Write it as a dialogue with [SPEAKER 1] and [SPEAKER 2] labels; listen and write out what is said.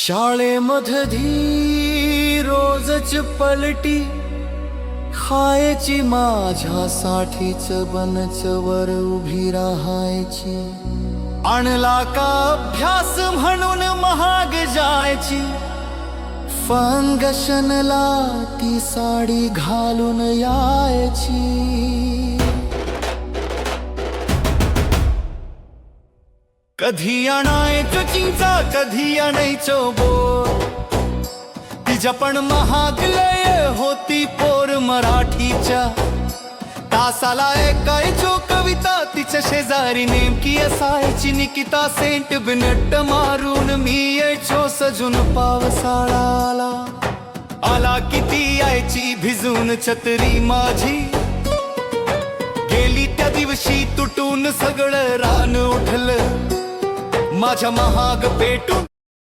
[SPEAKER 1] शाळेमधली रोजच पलटी खायची माझ्यासाठीच बनच वर उभी राहायची. आणला का अभ्यास म्हणून महाग जायची. फंगशनला ती साडी घालून यायची. कधी आणायचो चिंचा कधी आणायचो बोर. तिच्या पण महागलय होती पोर मराठीच्या. तासाला ऐकायचो कविता तिच्या शेजारी नेमकी असायची. निकिता सेंट बिनट मारून मी यायचो सजून पावसाळा आला आला किती यायची भिजून छत्री माझी. गेली त्या दिवशी तुटून सगळं रान उठलं. माझ्या महाग पेटून